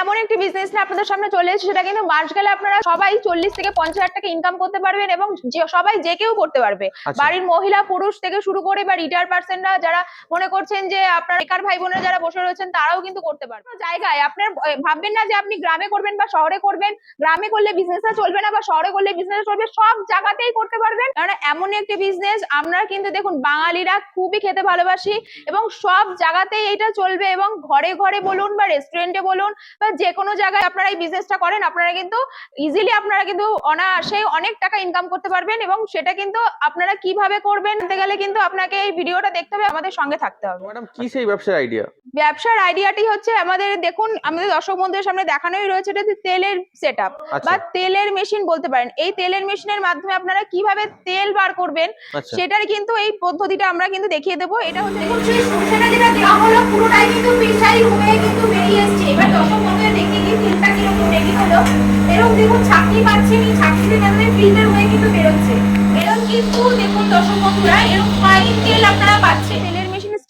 এমন একটি বিজনেস নিয়ে আপনাদের সামনে চলে এসেছে সেটা কিন্তু মাস গেলে আপনারা সবাই চল্লিশ থেকে পঞ্চাশ হাজার টাকা ইনকাম করতে পারবেন এবং সবাই যে কেউ করতে পারবে। আচ্ছা। বাড়ির মহিলা পুরুষ থেকে শুরু করে বা রিটায়ার পার্সনরা যারা মনে করছেন যে আপনার বেকার ভাই বোনেরা যারা বসে রয়েছেন তারাও কিন্তু করতে পারবে। জায়গায় আপনার ভাববেন না যে আপনি গ্রামে করবেন বা শহরে করবেন। গ্রামে করলে বিজনেসটা চলবে না বা শহরে করলে বিজনেস চলবে সব জায়গাতেই করতে পারবেন। কারণ এমন একটি বিজনেস আমরা কিন্তু দেখুন বাঙালিরা খুবই খেতে ভালোবাসি এবং সব জায়গাতেই এটা চলবে এবং ঘরে ঘরে বলুন বা রেস্টুরেন্টে বলুন বা যে কোনো জায়গায় আপনারা এই বিজনেসটা করেন আপনারা কিন্তু ইজিলি আপনারা কিন্তু অনায়াসে অনেক টাকা ইনকাম করতে পারবেন এবং সেটা কিন্তু আপনারা কীভাবে করবেন বলতে গেলে কিন্তু আপনাকে এই ভিডিওটা দেখতে হবে আমাদের সঙ্গে থাকতে হবে। ম্যাডাম কি সেই ব্যবসার আইডিয়া ব্যবসার আইডিয়াটি হচ্ছে আমাদের দেখুন আমাদের দর্শক বন্ধুদের সামনে দেখানোই রয়েছে এটা তেলের সেট বা আচ্ছা তেলের মেশিন বলতে পারেন। এই তেলের মেশিনের মাধ্যমে আপনারা কীভাবে তেল বার করবেন আচ্ছা। সেটার কিন্তু এই পদ্ধতিটা আমরা কিন্তু দেখিয়ে দেবো। এটা হচ্ছে দেখুন সেই সরষেটা যেটা দেওয়া হলো পুরোটাই কিন্তু প্রেসারি হয়ে কিন্তু বেরিয়ে এসছে। এবার দর্শক বন্ধুদের দেখিয়ে দিই তেলটা কীরকম রেডি হলো। এরকম দেখুন ছাকনি পাচ্ছেন এই ছাকনির মাধ্যমে ফিল্টার হয়ে কিন্তু বেরোচ্ছে। এরকম কিন্তু দেখুন, দর্শক বন্ধুরা, এরকম ফাইন তেল আপনারা পাচ্ছেন।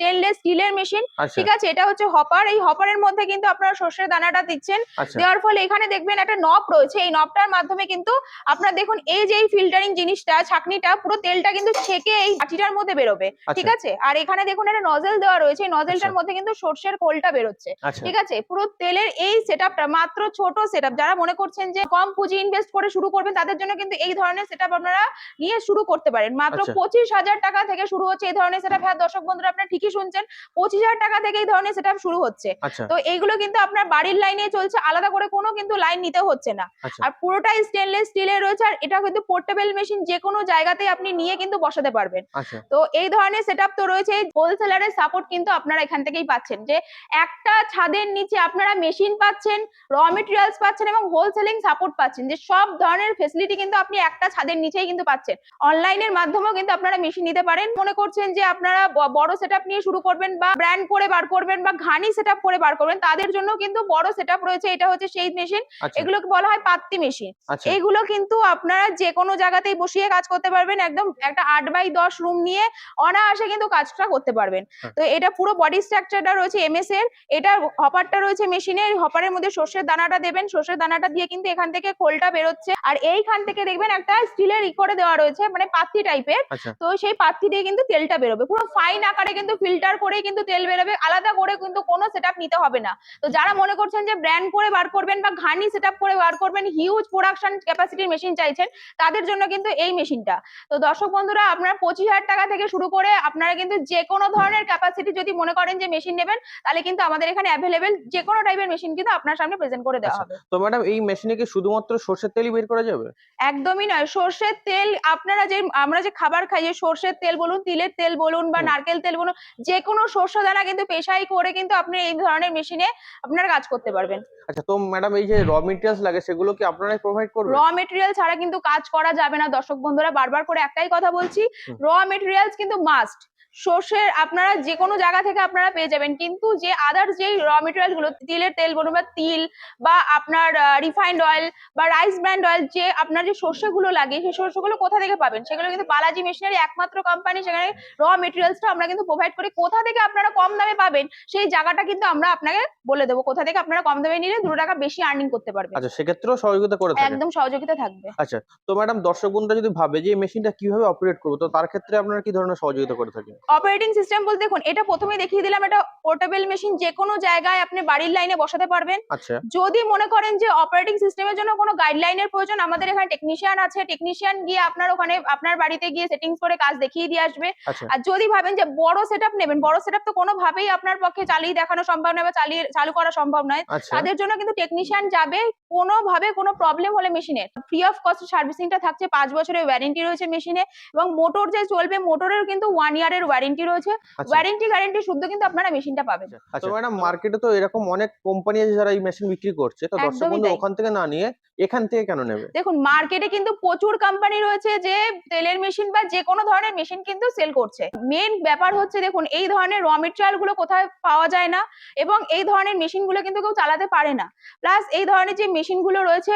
স্টেনলেস স্টিলের মেশিন ঠিক আছে এটা হচ্ছে হপার এই হপারের মধ্যে কিন্তু আপনারা সর্ষের দানাটা দিচ্ছেন। আচ্ছা। দেওয়ার ফলে এখানে দেখবেন একটা নব রয়েছে। এই নবটার মাধ্যমে কিন্তু আপনার দেখুন এই যে এই ফিল্টারিং জিনিসটা ছাকনিটা পুরো তেলটা কিন্তু ছেঁকে এই বাটিটার মধ্যে বেরোবে। ঠিক আচ্ছা আছে? আর এখানে দেখুন একটা নজেল দেওয়া রয়েছে। এই নজেলটার আচ্ছা। মধ্যে কিন্তু সর্ষের খোলটা বেরোচ্ছে। ঠিক আছে? পুরো তেলের এই সেটআপটা মাত্র ছোট সেটআপ যারা মনে করছেন যে কম পুঁজি ইনভেস্ট করে শুরু করবেন তাদের জন্য কিন্তু এই ধরনের সেটআপ আপনারা নিয়ে শুরু করতে পারেন। মাত্র। পঁচিশ হাজার টাকা থেকে শুরু হচ্ছে এই ধরনের সেটআপ হ্যাঁ দর্শক বন্ধুরা আপনারা ঠিকই শুনছেন পঁচিশ হাজার টাকা থেকে এই ধরনের সেটআপ শুরু হচ্ছে। আচ্ছা। তো এইগুলো কিন্তু আপনার বাড়ির লাইনে চলছে আলাদা করে কোনো কিন্তু লাইন নিতে হচ্ছে না। আচ্ছা। আর পুরোটাই স্টেনলেস স্টিলের রয়েছে আর এটা কিন্তু পোর্টেবল মেশিন যে কোনো জায়গাতেই আপনি নিয়ে কিন্তু বসাতে পারবেন। আচ্ছা। তো এই ধরনের সেটআপ তো রয়েছে হোলসেলারের সাপোর্ট কিন্তু আপনারা এখান থেকেই পাচ্ছেন। যে একটা ছাদের নিচে আপনারা মেশিন পাচ্ছেন র মেটেরিয়ালস পাচ্ছেন এবং হোলসেলিং সাপোর্ট পাচ্ছেন যে সব ধরনের ফেসিলিটি কিন্তু আপনি একটা ছাদের নিচেই কিন্তু পাচ্ছেন। অনলাইনের মাধ্যমেও কিন্তু আপনারা মেশিন নিতে পারেন। মনে করছেন যে আপনারা বড় সেটআপ নিয়ে শুরু করবেন বা ব্র্যান্ড করে বার করবেন বা ঘানি সেটআপ করে বার করবেন তাদের জন্য কিন্তু বড় সেটআপ রয়েছে। এটা হচ্ছে সেই মেশিন আচ্ছা। এগুলোকে বলা হয় পাত্তি মেশিন আচ্ছা। এইগুলো কিন্তু আপনারা যে কোনো জায়গাতেই বসিয়ে কাজ করতে পারবেন। একদম একটা আট বাই দশ রুম নিয়ে অনায়াসে কিন্তু কাজটা করতে পারবেন। হ্যাঁ। তো এটা পুরো বডি স্ট্রাকচারটা রয়েছে এমএস এর। এটা হপারটা রয়েছে মেশিনের হপারের মধ্যে সর্ষের দানাটা দেবেন। সর্ষের দানাটা দিয়ে কিন্তু এখান থেকে খোলটা বেরোচ্ছে। আর এইখান থেকে দেখবেন একটা স্টিলের ই করে দেওয়া রয়েছে মানে পাত্তি টাইপের আচ্ছা। তো সেই পাত্তি দিয়ে কিন্তু তেলটা বেরোবে। পুরো ফাইন আকারে কিন্তু ফিল্টার করেই কিন্তু তেল বেরোবে আলাদা করে কিন্তু কোনো সেটআপ নিতে হবে না। তো যারা মনে করছেন যে ব্র্যান্ড করে বার করবেন বা ঘানি সেটআপ করে বার করবেন হিউজ প্রোডাকশন ক্যাপাসিটির মেশিন চাইছেন তাদের জন্য কিন্তু এই মেশিনটা তো দর্শক বন্ধুরা আপনার পঁচিশ হাজার টাকা থেকে শুরু করে আপনারা কিন্তু যে কোনো ধরনের ক্যাপাসিটি যদি মনে করেন যে মেশিন নেবেন তাহলে কিন্তু আমাদের এখানে অ্যাভেলেবেল যে কোনো টাইপের মেশিন কিন্তু আপনার সামনে প্রেজেন্ট করে দেওয়া আচ্ছা। হবে। তো ম্যাডাম এই মেশিনে কি শুধুমাত্র সর্ষের তেলই বের করা যাবে? একদমই নয় সর্ষের তেল আপনারা যে আমরা যে খাবার খাই যে সর্ষের তেল বলুন তিলের তেল বলুন বা নারকেল তেল বলুন যে কোনো শস্য দ্বারা কিন্তু পেশাই করে কিন্তু আপনি এই ধরনের মেশিনে আপনারা কাজ করতে পারবেন। আচ্ছা তো ম্যাডাম এই যে র মেটেরিয়ালস লাগে সেগুলো কি আপনারাই প্রোভাইড করবেন? র মেটেরিয়াল ছাড়া কিন্তু কাজ করা যাবে না। দর্শক বন্ধুরা বারবার করে একটাই কথা বলছি। র মেটেরিয়ালস কিন্তু মাস্ট সর্ষের আপনারা যে কোনো জায়গা থেকে আপনারা পেয়ে যাবেন। কিন্তু যে আদার্স যে র মেটেরিয়ালগুলো তিলের তেল বলুন বা তিল বা আপনার রিফাইন্ড অয়েল বা রাইস ব্র্যান্ড অয়েল যে আপনার যে শস্যগুলো লাগে সেই শস্যগুলো কোথা থেকে পাবেন? সেগুলো কিন্তু বালাজি মেশিনারি একমাত্র কোম্পানি সেখানে র মেটেরিয়ালসটা আমরা কিন্তু প্রোভাইড করি। কোথা থেকে আপনারা কম দামে পাবেন সেই জায়গাটা কিন্তু আমরা আপনাকে বলে দেবো। কোথা থেকে আপনারা কম দামে নিলে দুটো টাকা বেশি আর্নিং করতে পারবেন। আচ্ছা সেক্ষেত্রেও সহযোগিতা করে একদম সহযোগিতা থাকবে। আচ্ছা তো ম্যাডাম দর্শক বন্ধুরা যদি ভাবে যে মেশিনটা কীভাবে অপারেট করব তো তার ক্ষেত্রে আপনারা কি ধরনের সহযোগিতা করে থাকেন? অপারেটিং সিস্টেম বলতে দেখুন এটা প্রথমে দেখিয়ে দিলাম এটা পোর্টেবল মেশিন যে কোনো জায়গায় আপনি বাড়ির লাইনে বসাতে পারবেন। আচ্ছা। যদি মনে করেন যে অপারেটিং সিস্টেমের জন্য কোনো গাইডলাইনের প্রয়োজন আমাদের এখানে টেকনিশিয়ান আছে টেকনিশিয়ান গিয়ে আপনার ওখানে আপনার বাড়িতে গিয়ে সেটিংস করে কাজ দেখিয়ে দিয়ে আসবে। আচ্ছা। আর যদি ভাবেন যে বড় সেটআপ নেবেন বড় সেটআপ তো কোনোভাবেই আপনার পক্ষে চালিয়ে দেখানো সম্ভব নয় বা চালিয়ে চালু করা সম্ভব নয়। আচ্ছা। তাদের জন্য কিন্তু টেকনিশিয়ান যাবে কোনোভাবে কোনো প্রবলেম হলে মেশিনের ফ্রি অফ কস্ট সার্ভিসিংটা থাকছে পাঁচ বছরের ওয়ারেন্টি রয়েছে মেশিনে এবং মোটর যে চলবে মোটরের কিন্তু ওয়ান ইয়ারের ওয়ারেন্টি রয়েছে। আচ্ছা। ওয়ারেন্টি গ্যারেন্টি শুদ্ধ কিন্তু আপনারা মেশিনটা পাবেন। আচ্ছা। ম্যাডাম মার্কেটে তো এরকম অনেক কোম্পানি আছে যারা এই মেশিন বিক্রি করছে। তো দর্শক বন্ধু ওখান থেকে না নিয়ে এখান থেকে কেন নেবে? দেখুন মার্কেটে কিন্তু প্রচুর কোম্পানি রয়েছে যে তেলের মেশিন বা যে কোনো ধরনের মেশিন কিন্তু সেল করছে। মেন ব্যাপার হচ্ছে দেখুন এই ধরনের র মেটেরিয়ালগুলো কোথায় পাওয়া যায় না এবং এই ধরনের মেশিনগুলো কিন্তু কেউ চালাতে পারে না। প্লাস এই ধরনের যে মেশিনগুলো রয়েছে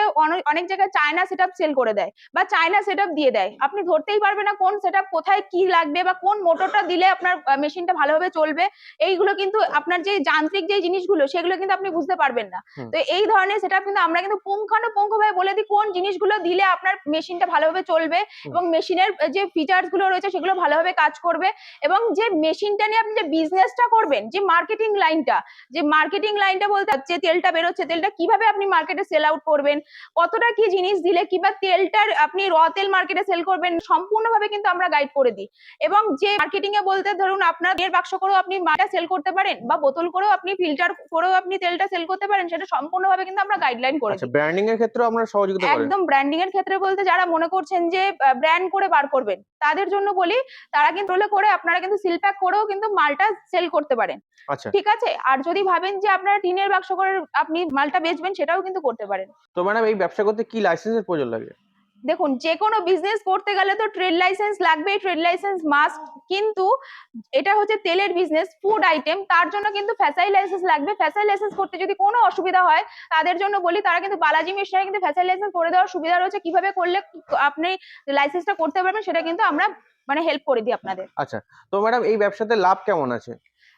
অনেক জায়গায় চায়না সেট সেল করে দেয় বা চায়না সেট দিয়ে দেয়। আপনি ধরতেই পারবেন না কোন সেট কোথায় কি লাগবে বা কোন মোটরটা দিলে আপনার মেশিনটা ভালোভাবে চলবে। এইগুলো কিন্তু আপনার যে যান্ত্রিক যে জিনিসগুলো সেগুলো কিন্তু আপনি বুঝতে পারবেন না। তো এই ধরনের সেটা কিন্তু আমরা কিন্তু পুঙ্খানুপুঙ্খ ভাবে বলে দিই কোন জিনিসগুলো দিলে আপনার মেশিনটা ভালোভাবে চলবে এবং মেশিনের যে ফিচার্সগুলো রয়েছে সেগুলো ভালোভাবে কাজ করবে এবং যে মেশিনটা নিয়ে আপনি যে বিজনেসটা করবেন যে মার্কেটিং লাইনটা যে মার্কেটিং লাইনটা বলতে যে তেলটা বেরোচ্ছে তেলটা কীভাবে আপনি মার্কেটে সেল আউট করবেন। কতটা কি জিনিস দিলে কিংবা তেলটার আপনি র তেল মার্কেটে সেল করবেন সম্পূর্ণভাবে কিন্তু আমরা গাইড করে দিই। এবং যে মার্কেটিং এ বলতে ধরুন আপনার এর বাক্স করেও আপনি মাটা সেল করতে পারেন বা বোতল করেও আপনি ফিল্টার করেও আপনি তেলটা সেল করতে পারেন সেটা সম্পূর্ণভাবে কিন্তু আমরা গাইডলাইন করে আচ্ছা দিই। ব্র্যান্ডিং এর ক্ষেত্রেও আপনারা সহযোগিতা করেন। একদম ব্র্যান্ডিং এর ক্ষেত্রে বলতে যারা মনে করছেন যে ব্র্যান্ড করে বার করবেন তাদের জন্য বলি তারা কিন্তু করে আপনারা কিন্তু সিল প্যাক করেও কিন্তু মালটা সেল করতে পারেন। আচ্ছা। ঠিক আছে? আর যদি ভাবেন যে আপনারা টিনের বাক্স করে আপনি মালটা বেচবেন সেটাও কিন্তু করতে পারেন। তো ম্যাডাম এই ব্যবসা করতে কি লাইসেন্সের প্রয়োজন লাগে? দেখুন যে কোনো বিজনেস করতে গেলে তো ট্রেড লাইসেন্স লাগবে ট্রেড লাইসেন্স মাস্ট কিন্তু এটা হচ্ছে তেলের বিজনেস ফুড আইটেম তার জন্য কিন্তু ফ্যাসাই লাইসেন্স লাগবে। ফ্যাসাই লাইসেন্স করতে যদি কোনো অসুবিধা হয় তাদের জন্য বলি তারা কিন্তু বালাজি মিশনারি কিন্তু ফ্যাসাই লাইসেন্স করে দেওয়ার সুবিধা রয়েছে। কীভাবে করলে আপনি লাইসেন্সটা করতে পারবেন সেটা কিন্তু আমরা মানে হেল্প করে দিই আপনাদের। আচ্ছা তো ম্যাডাম এই ব্যবসাতে লাভ কেমন আছে?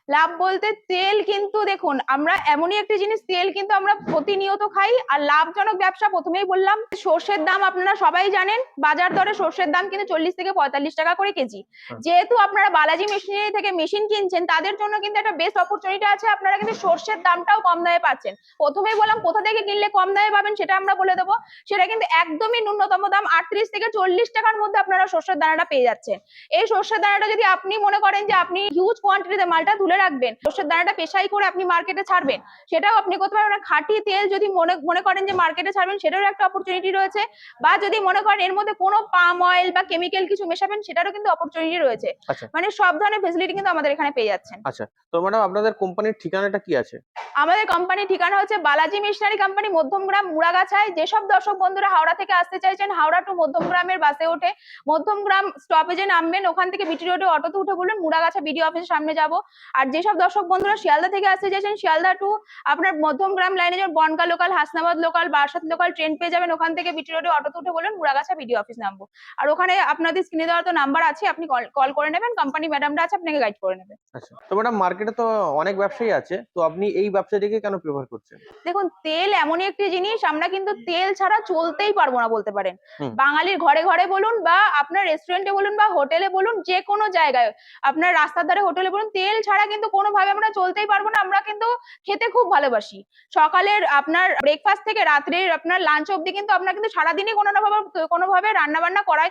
লাভ বলতে তেল কিন্তু দেখুন আমরা এমনই একটি জিনিস তেল কিন্তু আমরা প্রতিনিয়ত খাই আর লাভজনক ব্যবসা প্রথমেই বললাম সর্ষের দাম আপনারা সবাই জানেন বাজার দরে সর্ষের দাম কিন্তু চল্লিশ থেকে পঁয়তাল্লিশ টাকা করে কেজি। হ্যাঁ। যেহেতু আপনারা বালাজি মেশিনারি থেকে মেশিন কিনছেন তাদের জন্য কিন্তু একটা বেস্ট অপরচুনিটি আছে আপনারা কিন্তু সর্ষের দামটাও কম দামে পাচ্ছেন। প্রথমেই বললাম কোথা থেকে কিনলে কম দামে পাবেন সেটা আমরা বলে দেবো সেটা কিন্তু একদমই ন্যূনতম দাম আটত্রিশ থেকে চল্লিশ টাকার মধ্যে আপনারা সর্ষের দানাটা পেয়ে যাচ্ছেন। এই সর্ষের দানাটা যদি আপনি মনে করেন যে আপনি হিউজ কোয়ান্টিটিতে মালটা তুলে রাখবেন। সর্ষের দানাটা পেশাই করে আপনি মার্কেটে ছাড়বেন। সেটাও আপনি করতে পারবেন। খাঁটি তেল যদি মনে মনে করেন যে মার্কেটে ছাড়বেন সেটারও একটা অপরচুনিটি রয়েছে। বা যদি মনে করেন এর মধ্যে কোনো পাম অয়েল বা কেমিক্যাল কিছু মেশাবেন সেটারও কিন্তু অপরচুনিটি রয়েছে। আচ্ছা। মানে সব ধরনের ফেসিলিটি কিন্তু আমাদের এখানে পেয়ে যাচ্ছেন। আচ্ছা। তো ম্যাডাম আপনাদের কোম্পানির ঠিকানাটা কি আছে? আমাদের কোম্পানির ঠিকানা হচ্ছে বালাজি মিশনারি কোম্পানি মধ্যমগ্রাম মুড়াগাছায়। যেসব দর্শক বন্ধুরা হাওড়া থেকে আসতে চাইছেন হাওড়া টু মধ্যমগ্রামের বাসে ওঠে মধ্যমগ্রাম স্টপেজে নামবেন। ওখান থেকে বিটি রোডে অটোতে উঠে বলবেন মুড়াগাছা বিডিও অফিসের সামনে যাব। আর যেসব দর্শক বন্ধুরা শিয়ালদা থেকে আসতে চাইছেন শিয়ালদা টু আপনার মধ্যমগ্রাম লাইনে যেমন Bongaon local Hasnabad local Barasat local train পেয়ে যাবেন। ওখান থেকে বিটি রোডে অটোতে উঠে বলবেন মুড়াগাছা বিডিও অফিস নামবো। আর ওখানে আপনাদের স্ক্রিনে দেওয়া তো নাম্বার আছে আপনি কল করে নেবেন কোম্পানি ম্যাডামরা আছে আপনাকে গাইড করে নেবে। আচ্ছা তো ম্যাডাম মার্কেটে তো অনেক ব্যবসায়ী আছে তো আপনি এই ব্যবসাটিকে কেন প্রেফার করছেন? দেখুন তেল এমনই একটি জিনিস আমরা কিন্তু তেল ছাড়া চলতেই পারব না বলতে পারেন। বাঙালির ঘরে ঘরে বলুন বা আপনার রেস্টুরেন্টে বলুন বা হোটেলে বলুন যে কোনো জায়গায় আপনার রাস্তার ধারে হোটেলে বলুন তেল ছাড়া কিন্তু কোনোভাবে আমরা চলতেই পারব না আমরা কিন্তু খেতে খুব ভালোবাসি। সকালের আপনার ব্রেকফাস্ট থেকে রাত্রের আপনার লাঞ্চ অবধি কিন্তু আমরা কিন্তু সারাদিনই কোনো না ভাবে কোনোভাবে রান্না বান্না করাই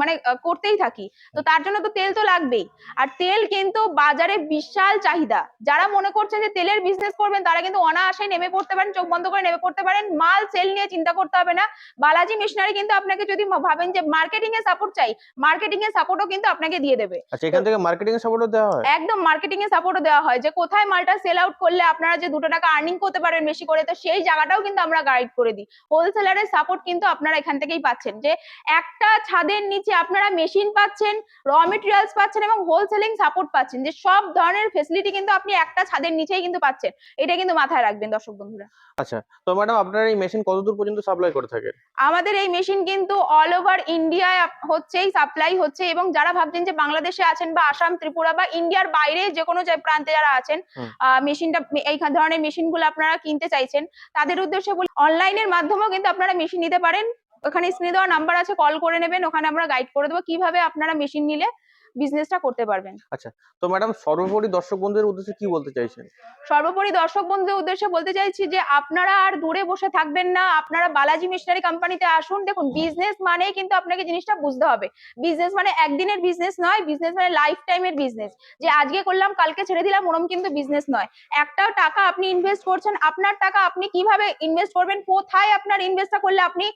মানে করতেই থাকি। তো তার জন্য তো তেল তো লাগবেই। আর তেল কিন্তু বাজারে বিশাল চাহিদা। যারা মনে করছেন যে তেলের বিজনেস করবেন তারা কিন্তু অনায়াসে নেমে পড়তে পারেন চোখ বন্ধ করে নেমে পড়তে পারেন। মাল সেল নিয়ে চিন্তা করতে হবে না। বালাজি মিশনারি কিন্তু আপনাকে যদি ভাবেন যে মার্কেটিং এ সাপোর্ট চাই মার্কেটিং এর সাপোর্টও কিন্তু আপনাকে দিয়ে দেবে। আচ্ছা এখান থেকে মার্কেটিং এর সাপোর্টও দেওয়া হয়? একদম মার্কেটিং এর সাপোর্টও দেওয়া হয় যে কোথায় মালটা সেল আউট করলে আপনারা যে দুটো টাকা আর্নিং করতে পারেন বেশি করে তো সেই জায়গাটাও কিন্তু আমরা গাইড করে দিই। হোলসেলারের সাপোর্ট কিন্তু আপনারা এখান থেকেই পাচ্ছেন। যে একটা ছাদের নিচে আপনারা মেশিন পাচ্ছেন র মেটেরিয়ালস পাচ্ছেন এবং হোলসেলিং সাপোর্ট পাচ্ছেন যে সব ধরনের ফেসিলিটি কিন্তু আপনি একটা ছাদের নিচেই কিন্তু পাচ্ছেন। এটা কিন্তু মাথায় রাখবেন দর্শক বন্ধুরা। আচ্ছা তো ম্যাডাম আপনার এই মেশিন কতদূর পর্যন্ত সাপ্লাই করে থাকেন? আমাদের এই মেশিন কিন্তু অল ওভার ইন্ডিয়ায় হচ্ছেই সাপ্লাই হচ্ছে এবং যারা ভাবছেন যে বাংলাদেশে আছেন বা আসাম ত্রিপুরা বা ইন্ডিয়ার বাইরে যে কোনো প্রান্তে যারা আছেন। মেশিনটা এই ধরনের মেশিনগুলো আপনারা কিনতে চাইছেন তাদের উদ্দেশ্যে বলি অনলাইনের মাধ্যমেও কিন্তু আপনারা মেশিন নিতে পারেন ওখানে স্ক্রিনে দেওয়া নাম্বার আছে কল করে নেবেন ওখানে আমরা গাইড করে দেবো কীভাবে আপনারা মেশিন নিলে বিজনেসটা করতে পারবেন। আচ্ছা তো ম্যাডাম সর্বোপরি দর্শক বন্ধুদের উদ্দেশ্যে কি বলতে চাইছেন? সর্বোপরি দর্শক বন্ধুদের উদ্দেশ্যে বলতে চাইছি যে আপনারা আর দূরে বসে থাকবেন না আপনারা বালাজি মিশনারি কোম্পানিতে আসুন। দেখুন বিজনেস মানেই কিন্তু আপনাকে জিনিসটা বুঝতে হবে। বিজনেস মানে একদিনের বিজনেস নয় বিজনেস মানে লাইফ টাইমের বিজনেস যে আজকে করলাম কালকে ছেড়ে দিলাম ওরম কিন্তু বিজনেস নয়। একটা টাকা আপনি ইনভেস্ট করছেন আপনার টাকা আপনি কীভাবে ইনভেস্ট করবেন কোথায় আপনার ইনভেস্টটা করলে আপনি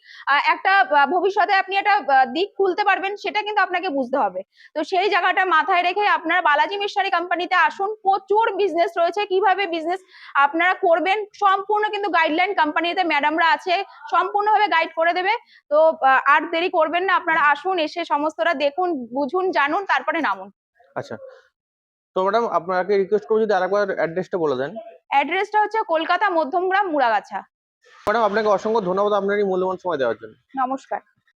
একটা ভবিষ্যতে আপনি একটা দিক খুলতে পারবেন সেটা কিন্তু আপনাকে বুঝতে হবে। তো সেই জায়গাটা মাথায় রেখে আপনারা বালাজি মিশনারি কোম্পানিতে আসুন। প্রচুর বিজনেস রয়েছে। কীভাবে বিজনেস আপনারা করবেন সম্পূর্ণ কিন্তু গাইডলাইন কোম্পানিতে ম্যাডামরা আছে। সম্পূর্ণভাবে গাইড করে দেবে। তো আর দেরি করবেন না। আপনারা আসুন এসে সমস্তটা দেখুন বুঝুন জানুন তারপরে নামুন। আচ্ছা। তো ম্যাডাম আপনাকে রিকোয়েস্ট করব যদি আরেকবার অ্যাড্রেসটা বলে দেন। অ্যাড্রেসটা হচ্ছে কলকাতা মধ্যমগ্রাম মুড়াগাছা ম্যাডাম আপনাকে অসংখ্য ধন্যবাদ আপনার এই মূল্যবান সময় দেওয়ার জন্য। নমস্কার।